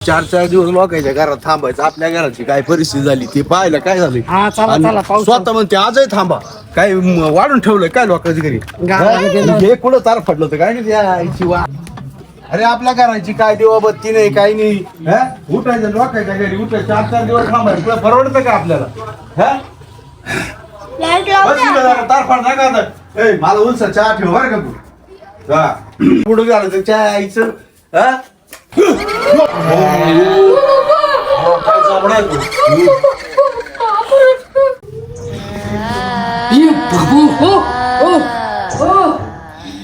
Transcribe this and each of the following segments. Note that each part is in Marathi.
चार चार दिवस लोकांच्या घरात थांबायचं आपल्या घराची काय परिस्थिती झाली ते पाहायला काय झाली हा, चला, चला, पाऊस- स्वतः म्हणते आजही थांबा काय म, वाढून ठेवलंय काय लोकांच्या घरी गावाला गेलो. हा? हे कुठं तार फटलं होतं काय नाही आईची वा अरे आपल्या घराची काय देवा बत्ती नाही काय नाही हा? उठायचं लोकांच्या घरी उठायचं चार चार दिवस थांबायचं तुला परवडतं का आपल्याला हा? लाइट बस इकडं जरा, तार फाट नका आता. ए, मला उलसा चहा ठेव बरं का तू हा. पुढं घालायचं चहा आईचं हा? तू?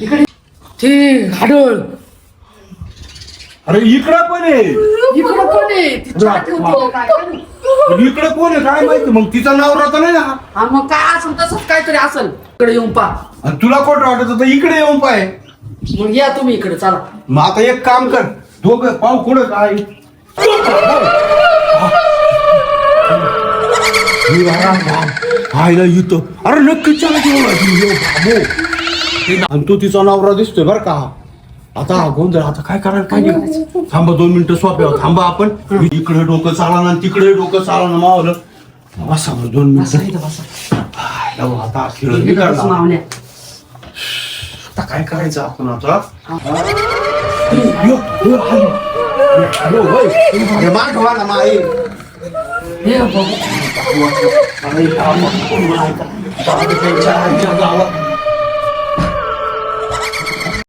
इकडे घाडळ अरे इकडं पण आहे इकडं कोण आहे ती चहा ठेवतो काय काय? पण इकडं कोण आहे काय माहिती मग तिचा नवरा तर नाही ना हा मग काय असेल तसंच काहीतरी असेल इकडे येऊन पा आणि तुला कोण वाटत होतं इकडे येऊन पाय मग या तुम्ही इकडे चला मग आता एक काम कर दोघं पाव कुठं काय आईला इथं. अरे नक्की चला जेवण आहे. ये बाबो. आणि तो तिचा नवरा दिसतोय बर का. आता हा गोंधळ आता काय करायला पाहिजे थांबा दोन मिनिटं सोप्यावर थांबा आपण. इकडे डोकं चालना तिकडे डोकं चालना मावलं. बसा बरं दोन मिनिटं. आईला आता खेळ. आता काय करायचं आपण आता? यो, यो, आलो. यो, होय. अरे माग व्हा ना माई हे बाबू अरे, हा, मग कोण